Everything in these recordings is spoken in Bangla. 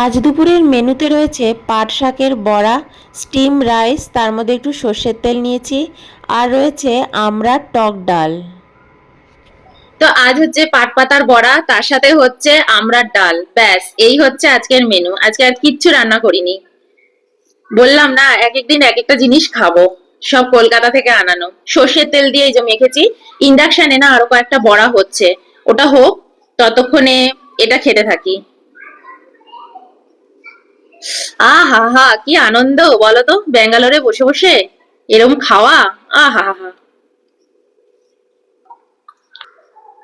আজ দুপুরের মেনুতে রয়েছে পাট শাকের বড়া, স্টিম রাইস, তার মধ্যে একটু সর্ষের তেল নিয়েছি, আর রয়েছে আমরা টক ডাল। তো আজ হচ্ছে পাট পাতার বড়া, তার সাথে হচ্ছে আমড়ার ডাল। ব্যাস, এই হচ্ছে আজকের মেনু। আজকে আর কিচ্ছু রান্না করিনি। বললাম না, এক একদিন এক একটা জিনিস খাব, সব কলকাতা থেকে আনানো। সর্ষের তেল দিয়ে যে মেখেছি, ইন্ডাকশনে না আরও কয়েকটা বড়া হচ্ছে। ওটা হোক, ততক্ষণে এটা খেতে থাকি। আহা হা হা কি আনন্দ বলো তো ব্যাঙ্গালোরে বসে বসে এরকম খাওয়া? আহা হা হা।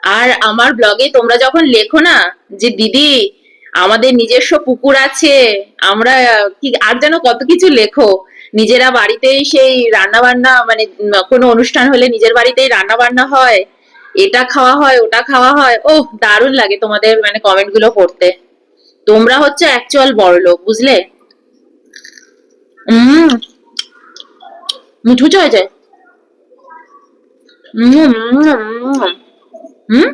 আর আমার ব্লগে তোমরা যখন লেখো না যে, দিদি, আমাদের নিজস্ব পুকুর আছে, আমরা কি, আর যেন কত কিছু লেখো, নিজেরা বাড়িতেই সেই রান্না বান্না মানে কোনো অনুষ্ঠান হলে নিজের বাড়িতেই রান্না বান্না হয়, এটা খাওয়া হয়, ওটা খাওয়া হয়। ও দারুণ লাগে তোমাদের মানে কমেন্টগুলো পড়তে। তোমরা হচ্ছে অ্যাকচুয়াল বড় লোক বুঝলে? উম মিঠু চয় যায়। হুম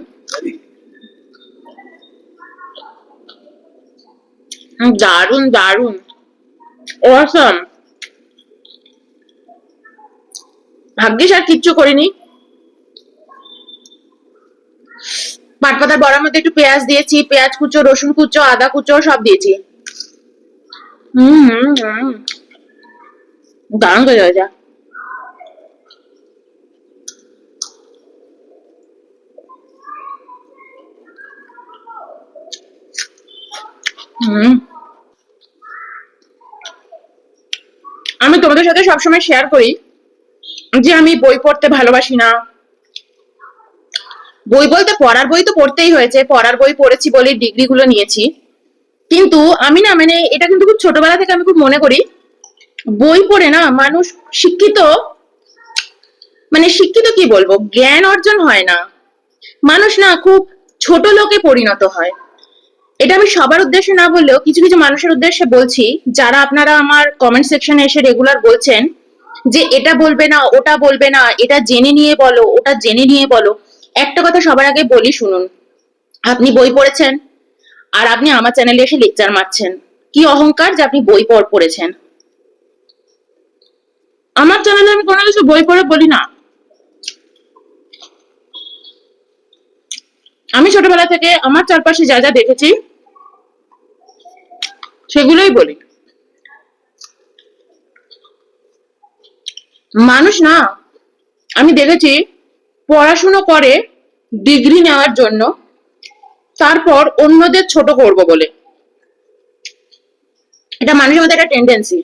দারুণ দারুণ অসম ভাগ্যিস আর কিচ্ছু করিনি। পাট পাতার বড়ার মধ্যে একটু পেঁয়াজ দিয়েছি, পেঁয়াজ কুচো, রসুন কুচো, আদা কুচো, সব দিয়েছি। দারুণ করে আমি তোমাদের সাথে সবসময় শেয়ার করি যে আমি বই পড়তে ভালোবাসি না। বই বলতে পড়ার বই তো পড়তেই হয়েছে, পড়ার বই পড়েছি বলে ডিগ্রি গুলো নিয়েছি। কিন্তু আমি না মানে এটা কিন্তু খুব ছোটবেলা থেকে আমি খুব মনে করি, বই পড়ে না মানুষ শিক্ষিত মানে শিক্ষিত কি বলব? জ্ঞান অর্জন হয় না। মানুষ না খুব ছোট লোকে পরিণত হয়। এটা আমি সবার উদ্দেশ্যে না বললেও কিছু কিছু মানুষের উদ্দেশ্যে বলছি, যারা আপনারা আমার কমেন্ট সেকশনে এসে রেগুলার বলছেন, যে এটা বলবে না, ওটা বলবে না, এটা জেনে নিয়ে বলো, ওটা জেনে নিয়ে বলো। একটা কথা সবার আগে বলি, শুনুন। আপনি বই পড়েছেন আর আপনি আমার চ্যানেলে এসে লেকচার মারছেন। কি অহংকার যে আপনি বই পড়, পড়েছেন? আমার চ্যানেলে আমি কোনো কিছু বই পড়ে বলি না। আমি ছোটবেলা থেকে আমার চারপাশে যা যা দেখেছি, সেগুলোই বলি। মানুষ না, আমি দেখেছি পড়াশুনো করে ডিগ্রি নেওয়ার জন্য, তারপর অন্যদের ছোট করব বলে। এটা মানুষের মধ্যে একটা টেন্ডেন্সি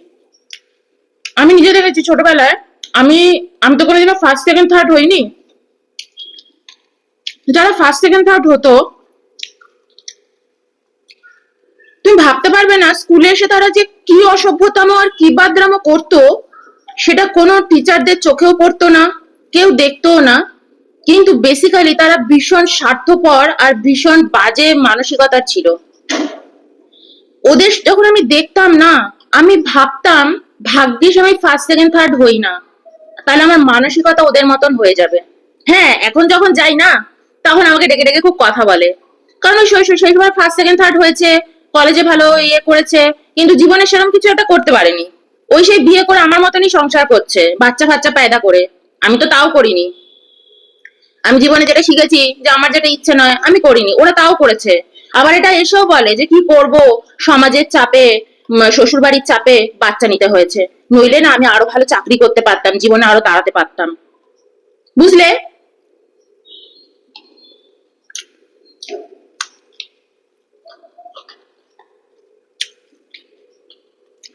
আমি নিজে দেখেছি ছোটবেলায়, আমি আমি তো কোনোদিনও ফার্স্ট সেকেন্ড থার্ড হইনি। যারা ফার্স্ট সেকেন্ড থার্ড হতো, তুমি ভাবতে পারবে না স্কুলে এসে তারা যে কি অসভ্যতম আর কি বাদরামো করতো, সেটা কোনো টিচারদের চোখেও পড়তো না, কেউ দেখতো না। কিন্তু বেসিক্যালি তারা ভীষণ স্বার্থপর আর ভীষণ বাজে মানসিকতার ছিল। ওদের যখন আমি দেখতাম না, আমি ভাবতাম, ভাগ্যিস আমি ফার্স্ট সেকেন্ড থার্ড হই না। তাহলে আমার মানসিকতা ওদের মতন হয়ে যাবে। হ্যাঁ এখন যখন যাই না, তখন আমাকে ডেকে ডেকে খুব কথা বলে। কারণ সেই সময় ফার্স্ট সেকেন্ড থার্ড হয়েছে কলেজে ভালো ইয়ে করেছে, কিন্তু জীবনে সেরকম কিছু একটা করতে পারেনি। ওই সেই বিয়ে করে আমার মতনই সংসার করছে বাচ্চা কাচ্চা পায়দা করে। আমি তো তাও করিনি। আমি জীবনে যেটা শিখেছি যে আমার যেটা ইচ্ছে নয়, আমি করিনি। ওরা তাও করেছে। আবার এটা এসেও বলে যে কি করব? সমাজের চাপে শ্বশুর বাড়ির চাপে বাচ্চা নিতে হয়েছে। নইলে না আমি আরও ভালো চাকরি করতে পারতাম, জীবনে আরও দাঁড়াতে পারতাম। বুঝলে?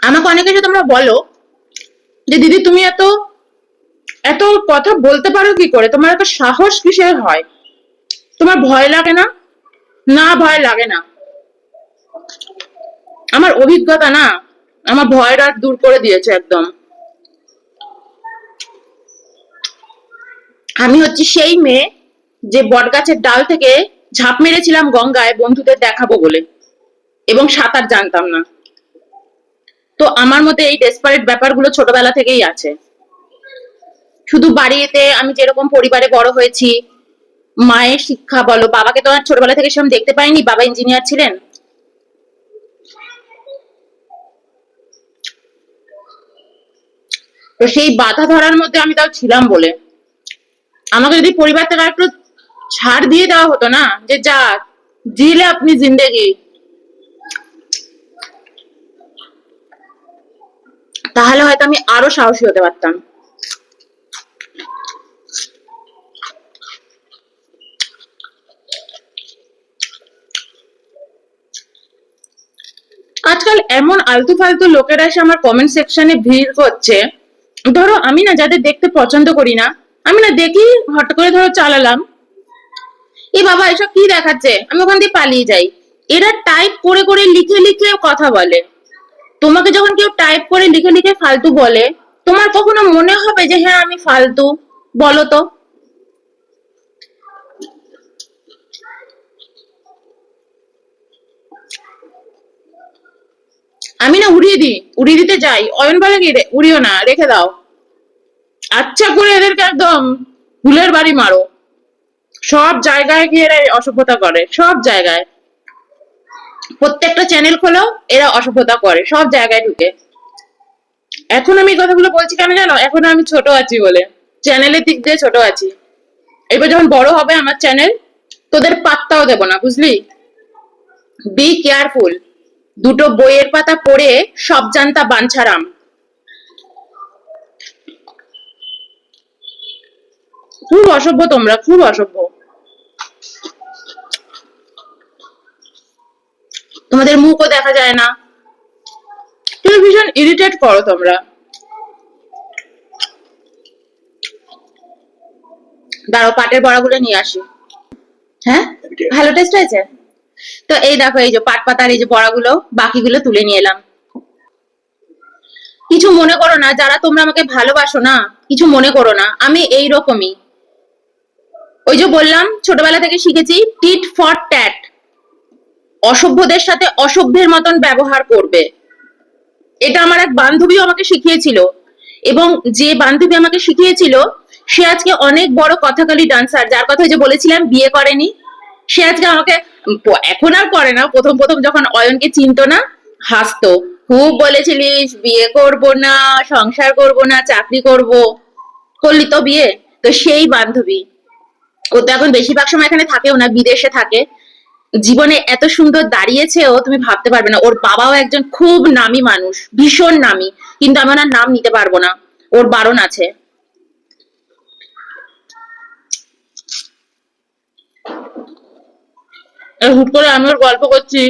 আমাকে অনেকে তোমরা বলো যে, দিদি তুমি এত এত কথা বলতে পারো কি করে? তোমার এত সাহস কিসের হয়? তোমার ভয় লাগে না? না ভয় লাগে না। আমার অভিজ্ঞতা না, আমার ভয়টা দূর করে দিয়েছে একদম। আমি হচ্ছে সেই মেয়ে যে বটগাছের ডাল থেকে ঝাঁপ মেরেছিলাম গঙ্গায় বন্ধুদের দেখাবো বলে, এবং সাঁতার জানতাম না। তো আমার মধ্যে এই ডেসপারেট ব্যাপারগুলো ছোটবেলা থেকেই আছে। শুধু বাড়িতে আমি যেরকম পরিবারে বড় হয়েছি, মায়ের শিক্ষা বলো, বাবাকে তো আর ছোটবেলা থেকে সেরকম দেখতে পাইনি, বাবা ইঞ্জিনিয়ার ছিলেন। তো সেই বাধা ধরার মধ্যে আমি তাও ছিলাম বলে। আমাকে যদি পরিবার থেকে একটু ছাড় দিয়ে দেওয়া হতো না, যে যা, দিলে আপনি জিন্দেগি। তাহলে হয়তো আমি আরও সাহসী হতে পারতাম। আজকাল এমন আলতু ফালতু লোকেরা এসে আমার কমেন্ট সেকশনে ভিড় করছে। ধরো আমি না যাদের দেখতে পছন্দ করি না, আমি না দেখি হট করে ধরো চালালাম। এ বাবা, এসব কি দেখাচ্ছে? আমি ওখান দিয়ে পালিয়ে যাই। এরা টাইপ করে করে লিখে লিখে কথা বলে। তোমাকে যখন কেউ টাইপ করে লিখে লিখে ফালতু বলে, তোমার কখনো মনে হবে যে হ্যাঁ আমি ফালতু? বলো তো। আমি না উড়িয়ে দিই, উড়িয়ে দিতে যাই অয়ন বলে কি উড়িও না, রেখে দাও। আচ্ছা করে এদেরকে একদম ভুলের বাড়ি মারো। সব জায়গায় গিয়ে এরা অসভ্যতা করে, সব জায়গায়। প্রত্যেকটা চ্যানেল খোলো এরা অসভ্যতা করে, সব জায়গায় ঢুকে। এখন আমি কথাগুলো বলছি কেন জানো? এখন আমি ছোট আছি বলে। চ্যানেলের দিক দিয়ে ছোট আছি। এবার যখন বড় হবে আমার চ্যানেল তোদের পাত্তাও দেব না, বুঝলি? বি কেয়ারফুল দুটো বইয়ের পাতা পড়ে সব জানতা বাঞ্ছারাম। খুব অসভ্য তোমরা খুব অসভ্য। তোমাদের মুখও দেখা যায় না। তুমি ভীষণ ইরিটেট করো তোমরা। দাঁড়াও পাটের বড়াগুলো নিয়ে আসি। হ্যাঁ? ভালো টেস্ট হয়েছে? তো এই দেখো, এই যে পাট পাতার এই যে বড়াগুলো, বাকিগুলো তুলে নিয়ে এলাম। কিছু মনে করো না, যারা তোমরা আমাকে ভালোবাসো না, কিছু মনে করো না, আমি এই রকমই ওই যে বললাম, ছোটবেলা থেকে শিখেছি টিট ফর ট্যাট অসভ্যদের সাথে অসভ্যের মতন ব্যবহার করবে। এটা আমার এক বান্ধবীও আমাকে শিখিয়েছিল। এবং যে বান্ধবী আমাকে শিখিয়েছিল, সে আজকে অনেক বড় কথাকালি ডান্সার যার কথা যে বলেছিলাম, বিয়ে করেনি। সে আজকে আমাকে এখন আর করে না। প্রথম প্রথম যখন অয়নকে চিনতো না, হাসতো। খুব বলেছিলিস, বিয়ে করব না, সংসার করব না, চাকরি করব। করলি তো বিয়ে? তো সেই বান্ধবী। ও তো এখন বেশিরভাগ সময় এখানে থাকেও না, বিদেশে থাকে। জীবনে এত সুন্দর দাঁড়িয়েছেও তুমি ভাবতে পারবে না। ওর বাবাও একজন খুব নামি মানুষ, ভীষণ নামি। কিন্তু আমি ওনার নাম নিতে পারব না। ওর বারণ আছে। হুট করে আমি ওর গল্প করছি।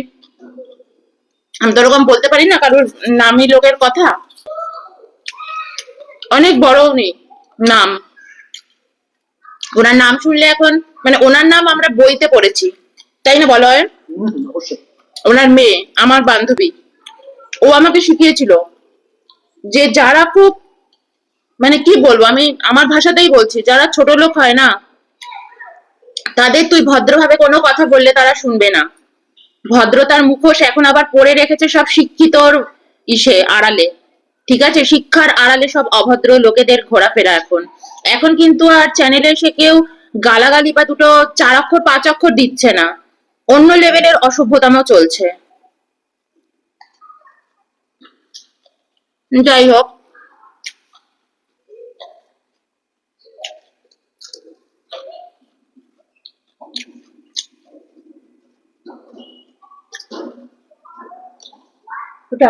আমি তো ওরকম বলতে পারি না কারোর নামি লোকের কথা। অনেক বড় উনি নাম। ওনার নাম শুনলে এখন মানে ওনার নাম আমরা বইতে পড়েছি তাই না বলো? ওনার মেয়ে আমার বান্ধবী। ও আমাকে শিখিয়েছিল যে যারা খুব মানে কি বলব আমি আমার ভাষাতেই বলছি যারা ছোট লোক হয় না তাদের তুই ভদ্রভাবে কোনো কথা বললে তারা শুনবে না। ভদ্রতার মুখোশ এখন আবার পরে রেখেছে সব শিক্ষিতর ইসে, আড়ালে। ঠিক আছে? শিক্ষার আড়ালে সব অভদ্র লোকেদের ঘোরাফেরা এখন। এখন কিন্তু আর চ্যানেলে এসে কেউ গালাগালি বা দুটো চার অক্ষর পাঁচ অক্ষর দিচ্ছে না। অন্য লেভেলের অসভ্যতামও চলছে। যাই হোক ওটা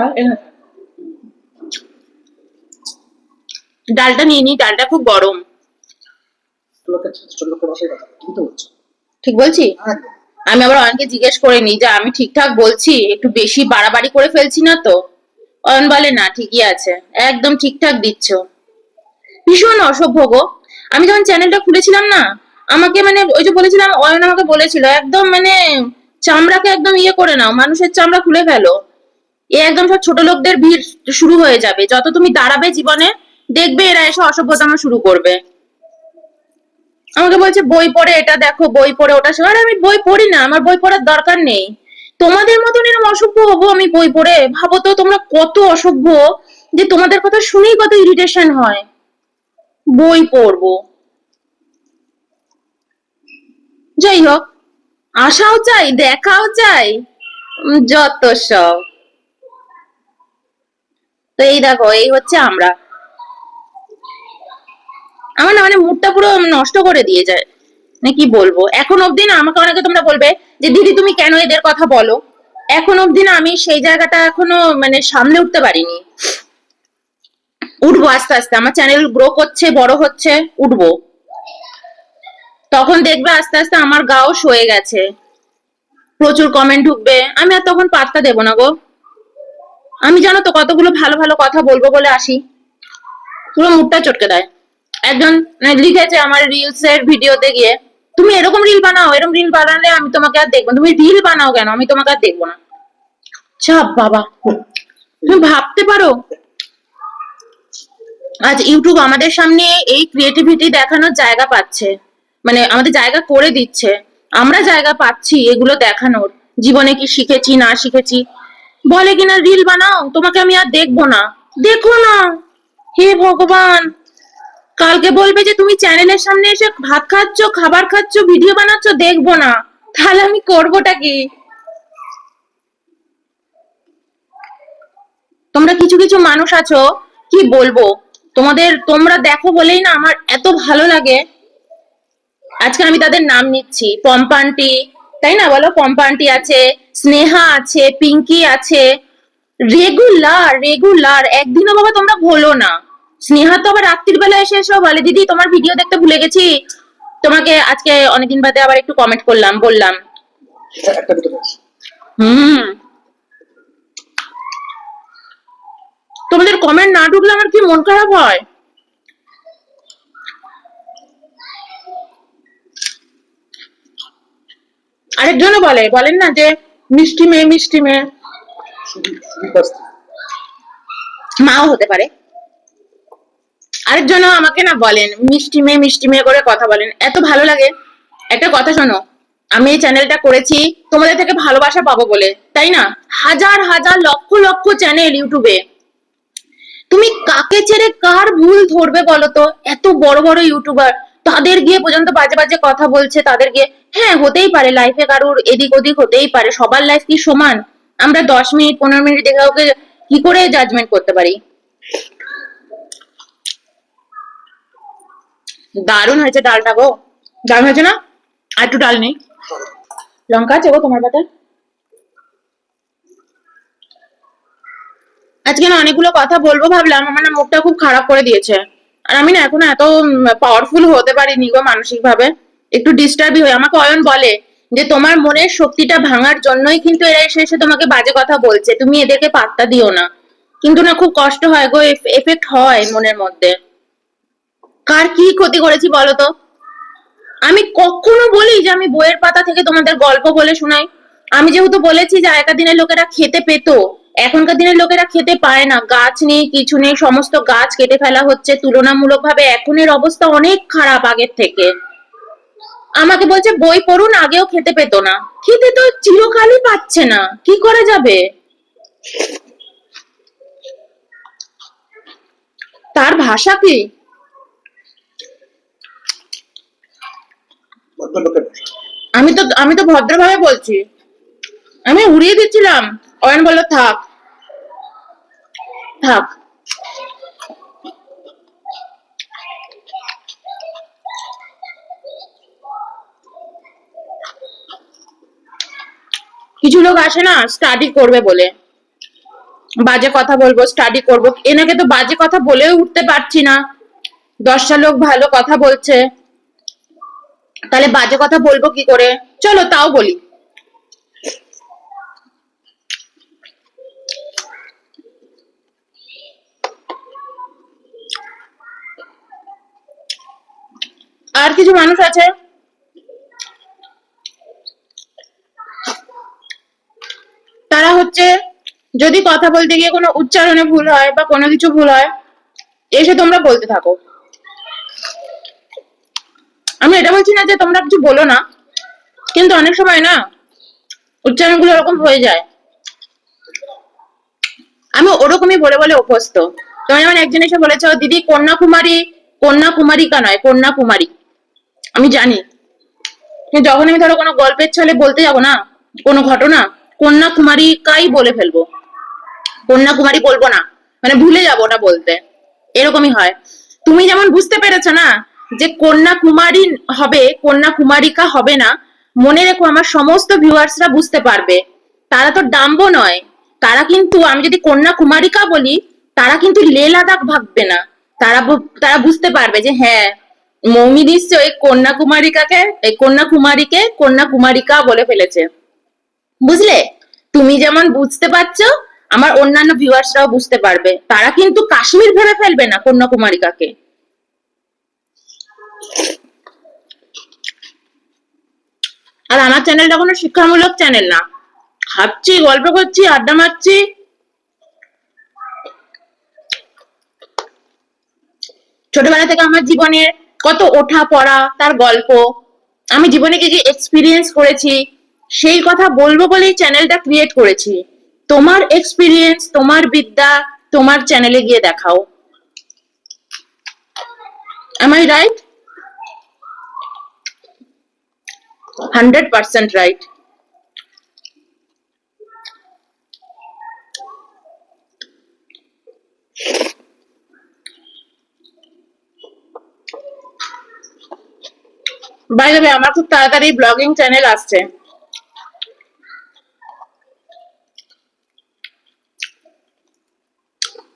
ডালটা নিয়ে নি ডালটা খুব গরম। ঠিক বলছি? আমি আবার অয়নকে জিজ্ঞেস করে নি যে আমি ঠিকঠাক বলছি একটু বেশি বাড়াবাড়ি করে ফেলছি না তো? অয়ন বলে না ঠিকই আছে একদম ঠিকঠাক দিচ্ছ। ভীষণ অসভ্য গো। আমি যখন চ্যানেলটা খুলেছিলাম না আমাকে মানে ওই যে বলেছিলাম অয়ন আমাকে বলেছিল একদম মানে চামড়াকে একদম ইয়ে করে নাও মানুষের চামড়া খুলে ফেলো। এ একদম সব ছোট লোকদের ভিড় শুরু হয়ে যাবে। যত তুমি দাঁড়াবে জীবনে, দেখবে এরা এসে অসভ্যতামা শুরু করবে। আমাকে বলছে, বই পড়ে, এটা দেখো, বই পড়ে, ওটা শোনো। আমি বই পড়ি না, আমার বই পড়ার দরকার নেই। তোমাদের মতন এরকম অসভ্য হব আমি বই পড়ে? ভাবো তো, তোমরা কত অসভ্য যে তোমাদের কথা শুনেই কত ইরিটেশন হয়। বই পড়ব। যাই হোক আসাও চাই, দেখাও চাই যত সব। তো এই দেখো, এই হচ্ছে আমরা। আমার না মানে মুডটা পুরো নষ্ট করে দিয়ে যায়। মানে কি বলব? এখন অব্দি না আমাকে অনেকে তোমরা বলবে যে, দিদি, তুমি কেন এদের কথা বলো? এখন অবধি না আমি সেই জায়গাটা এখনও মানে সামলে উঠতে পারিনি। উঠবো আস্তে আস্তে। আমার চ্যানেল গ্রো করছে, বড় হচ্ছে, উঠবো। তখন দেখবে আস্তে আস্তে আমার গাও সয়ে গেছে। প্রচুর কমেন্ট ঢুকবে। আমি আর তখন পাত্তা দেবো না গো। আমি জানো তো কতগুলো ভালো ভালো কথা বলব বলে আসি? পুরো মুডটা চটকে দেয়। একজন লিখেছে আমার রিলস এর ভিডিওতে গিয়ে, তুমি এরকম রিল বানাও, এরকম রিল বানালে আমি তোমাকে আর দেখব তুমি রিল বানাও কেন? আমি তোমাকে আর দেখব না। চাপ বাবা। তুমি ভাবতে পারো? আজ ইউটিউব আমাদের সামনে এই ক্রিয়েটিভিটি দেখানোর জায়গা পাচ্ছে। মানে আমাদের জায়গা করে দিচ্ছে। আমরা জায়গা পাচ্ছি এগুলো দেখানোর। জীবনে কি শিখেছি, না শিখেছি? বলে কিনা রিল বানাও? তোমাকে আমি আর দেখব না। দেখো না। হে ভগবান। কালকে বলবে যে তুমি চ্যানেলের সামনে এসে ভাত খাচ্ছ, খাবার খাচ্ছ ভিডিও বানাচ্ছ, দেখব না। তাহলে আমি করবোটা কি? তোমরা কিছু কিছু মানুষ আছো, কি বলব? তোমাদের, তোমরা দেখো বলেই না আমার এত ভালো লাগে। আজকে আমি তাদের নাম নিচ্ছি। পম্পান্টি তাই না বলো? পম্পান্টি আছে, স্নেহা আছে, পিঙ্কি আছে। রেগুলার রেগুলার একদিনও বাবা তোমরা ভোলো না। স্নেহা তো আবার রাত্রির বেলা এসে এসে, বলে, দিদি, তোমার ভিডিও দেখতে ভুলে গেছি। তোমাকে আজকে অনেকদিন বাদে আবার একটু কমেন্ট করলাম, বললাম। হুম। তোমাদের কমেন্ট না ঢুকলে আমার কি মন খারাপ হয়? আরেকজনও বলে, বলেন না যে মিষ্টি মেয়ে মিষ্টি মেয়ে। মাও হতে পারে। আরেকজনও আমাকে না বলেন, মিষ্টি মেয়ে মিষ্টি মেয়ে করে কথা বলেন। এত ভালো লাগে। একটা কথা শোনো, আমি এই চ্যানেলটা করেছি, তোমাদের থেকে ভালোবাসা পাবো বলে, তাই না? হাজার হাজার, লক্ষ লক্ষ চ্যানেল ইউটিউবে। তুমি কাকে ছেড়ে কার ভুল ধরবে বলো তো? এত বড় বড় ইউটিউবার। তাদের গিয়ে পর্যন্ত বাজে বাজে কথা বলছে, তাদের গিয়ে হ্যাঁ হতেই পারে লাইফে কারোর এদিক ওদিক হতেই পারে, সবার লাইফ কি সমান? আমরা দশ মিনিট, পনেরো মিনিট দেখে ওকে কি করে জাজমেন্ট করতে পারি? দারুণ হয়েছে ডালটা গো। দারুণ হয়েছে না? আর একটু ডাল নেই। লঙ্কা আছে গো তোমার পাতে? আজকে না অনেকগুলো কথা বলব, ভাবলাম, আমার মুখটা খুব খারাপ করে দিয়েছে। আর আমি না এখন এত পাওয়ারফুল হতে পারিনি গো মানসিক ভাবে একটু ডিস্টার্বই হয়ে আমাকে অয়ন বলে যে, তোমার মনের শক্তিটা ভাঙার জন্যই কিন্তু এরা এসে এসে তোমাকে বাজে কথা বলছে। তুমি এদেরকে পাত্তা দিও না। কিন্তু না, খুব কষ্ট হয় গো এফেক্ট হয় মনের মধ্যে। কার কি ক্ষতি করেছি বলো তো? আমি কখনো বলি যে, আমি বইয়ের পাতা থেকে তোমাদের গল্প বলে শোনাই। আমি যেহেতু বলেছি যে, আগেকার দিনের লোকেরা খেতে পেতো। এখনকার দিনের লোকেরা খেতে পায় না। গাছ নেই, কিছু নেই, সমস্ত গাছ কেটে ফেলা হচ্ছে। তুলনামূলকভাবে এখনের অবস্থা অনেক খারাপ আগের থেকে। আমাকে বলছে, বই পড়ুন, আগেও খেতে পেত না। খেতে তো চিরকালই পাচ্ছে না। কি করা যাবে? তার ভাষা কি? আমি তো আমি তো ভদ্রভাবে বলছি। আমি উড়িয়ে দিচ্ছিলাম। অয়ন বলল, থাক। থাক কিছু লোক আসে না স্টাডি করবে বলে। বাজে কথা বলব স্টাডি করব। এনাকে তো বাজে কথা বলেও উঠতে পারছি না। দশটা লোক ভালো কথা বলছে। তাহলে বাজে কথা বলব কি করে? চলো তাও বলি আর কিছু মানুষ আছে? তারা হচ্ছে, যদি কথা বলতে গিয়ে কোনো উচ্চারণে ভুল হয় বা কোনো কিছু ভুল হয়, এসে তোমরা বলতে থাকো। আমি এটা বলছি না যে তোমরা কিছু বলো না, কিন্তু অনেক সময় না, উচ্চারণগুলো এরকম হয়ে যায়। আমি ওরকমই বলে বলে অভ্যস্ত। তোমার যেমন একজন এসে বলেছ, দিদি, কন্যাকুমারী, কন্যাকুমারিকা নয়, কন্যাকুমারী। আমি জানি। যখন আমি ধরো কোনো গল্পের ছলে বলতে যাব না, কোনো ঘটনা কন্যাকুমারিকাই বলে ফেলব? কন্যাকুমারী বলব না মানে ভুলে যাব ওটা বলতে। এরকমই হয়। তুমি যেমন বুঝতে পেরেছ না যে কন্যা কুমারী হবে কন্যা কুমারিকা হবে না, মনে রেখো আমার সমস্ত ভিউয়ার্সরা বুঝতে পারবে। তারা তো ডাম্ব নয়। তারা কিন্তু, আমি যদি কন্যা কুমারিকা বলি, তারা কিন্তু লে লাদাখ ভাববে না। তারা তারা বুঝতে পারবে যে হ্যাঁ মৌমি নিশ্চয়ই কন্যা কুমারিকাকে এই কন্যা কুমারীকে কন্যা কুমারিকা বলে ফেলেছে। বুঝলে? তুমি যেমন বুঝতে পারছ, আমার অন্যান্য ভিউয়ার্সরাও বুঝতে পারবে। তারা কিন্তু কাশ্মীর ভেবে ফেলবে না কন্যাকুমারিকাকে। আর আমার চ্যানেলটা কোনো শিক্ষামূলক চ্যানেল না। খাচ্ছি গল্প করছি, আড্ডা মারছি। ছোটবেলা থেকে আমার জীবনের কত ওঠা পড়া তার গল্প। আমি জীবনে কি কি এক্সপিরিয়েন্স করেছি, সেই কথা বলব বলেই চ্যানেলটা ক্রিয়েট করেছি। তোমার এক্সপিরিয়েন্স তোমার বিদ্যা, তোমার চ্যানেলে গিয়ে দেখাও। Am i right hundred percent by the আমার খুব তাড়াতাড়ি ব্লগিং চ্যানেল আসছে।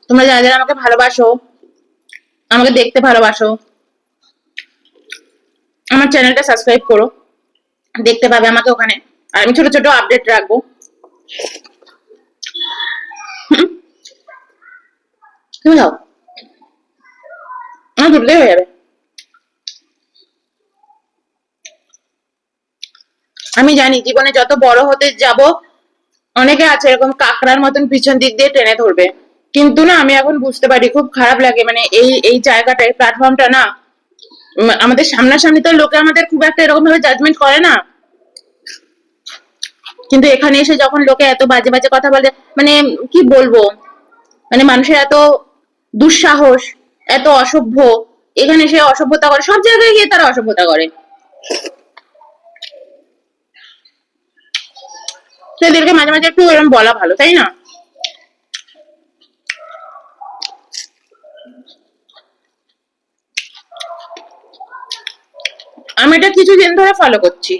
তোমরা যারা যারা আমাকে ভালোবাসো, আমাকে দেখতে ভালোবাসো, আমার চ্যানেলটা সাবস্ক্রাইব করো, দেখতে পাবে আমাকে ওখানে। আর আমি ছোট ছোট আপডেট রাখব। তুমি যাও আমার দুটোই হয়ে যাবে। আমি জানি জীবনে যত বড় হতে যাব, অনেকে আছে এরকম কাকড়ার মতন পিছন দিক দিয়ে টেনে ধরবে। কিন্তু না, আমি এখন বুঝতে পারি, খুব খারাপ লাগে। মানে এই এই জায়গাটা, এই প্ল্যাটফর্মটা না আমাদের সামনাসামনি তো লোকে আমাদের খুব একটা এরকম ভাবে জাজমেন্ট করে না। কিন্তু এখানে এসে যখন লোকে এত বাজে বাজে কথা বলে মানে কি বলব? মানে মানুষের এত দুঃসাহস, এত অসভ্য, এখানে এসে অসভ্যতা করে, সব জায়গায় গিয়ে তারা অসভ্যতা করে। তো এদেরকে মাঝে মাঝে একটু এরকম বলা ভালো, তাই না? আমি এটা কিছুদিন ধরে ফলো করছি।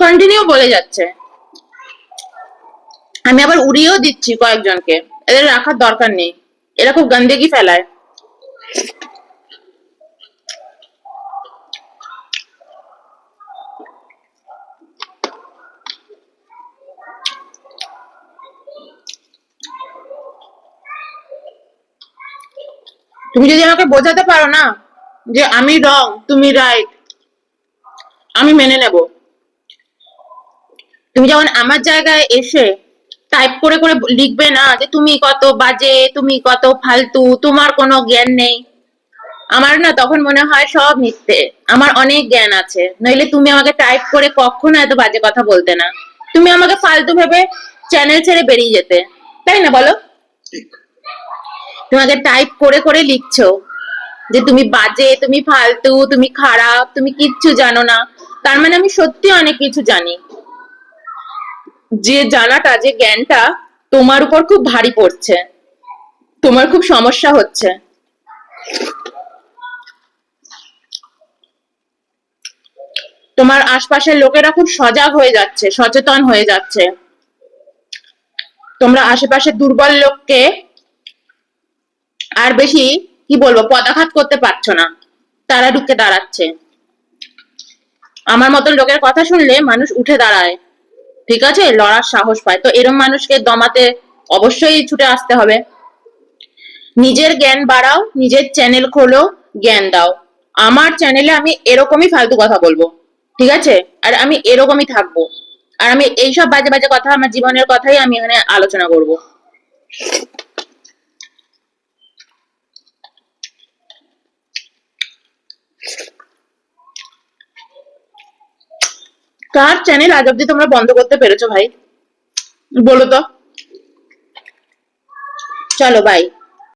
কন্টিনিউ বলে যাচ্ছে। আমি আবার উড়িয়েও দিচ্ছি কয়েকজনকে। এদের রাখার দরকার নেই। এরা খুব গন্দেগি ফেলায়। তুমি যদি আমাকে বোঝাতে পারো না যে আমি রং তুমি রাইট আমি মেনে নেব। তুমি যখন আমার জায়গায় এসে টাইপ করে করে লিখবে না যে তুমি কত বাজে, তুমি কত ফালতু, তোমার কোনো জ্ঞান নেই। আমার না তখন মনে হয় সব মিথ্যে। আমার অনেক জ্ঞান আছে। নইলে তুমি আমাকে টাইপ করে কখনো এত বাজে কথা বলতে না। তুমি আমাকে ফালতু ভেবে চ্যানেল ছেড়ে বেরিয়ে যেতে। তাই না বলো? ঠিক। তোমাকে টাইপ করে করে লিখছো যে তুমি বাজে, তুমি ফালতু, তুমি খারাপ, তুমি কিচ্ছু জানো না। তার মানে আমি সত্যি অনেক কিছু জানি। যে জানাটা, যে জ্ঞানটা তোমার উপর খুব ভারী পড়ছে। তোমার খুব সমস্যা হচ্ছে। তোমার আশপাশের লোকেরা খুব সজাগ হয়ে যাচ্ছে, সচেতন হয়ে যাচ্ছে। তোমরা আশেপাশের দুর্বল লোককে আর বেশি, কি বলব, পদাঘাত করতে পারছ না। তারা ঢুকে দাঁড়াচ্ছে। আমার মতন লোকের কথা শুনলে মানুষ উঠে দাঁড়ায়। ঠিক আছে? লড়ার সাহস পায়। তো এরম মানুষকে দমাতে অবশ্যই ছুটে আসতে হবে। নিজের জ্ঞান বাড়াও, নিজের চ্যানেল খোলো, জ্ঞান দাও। আমার চ্যানেলে আমি এরকমই ফালতু কথা বলব। ঠিক আছে? আর আমি এরকমই থাকব। আর আমি এইসব বাজে বাজে কথা, আমার জীবনের কথাই আমি এখানে আলোচনা করব। কার চ্যানেল আজ অব্দি তোমরা বন্ধ করতে পেরেছ ভাই? বলো তো। চলো বাই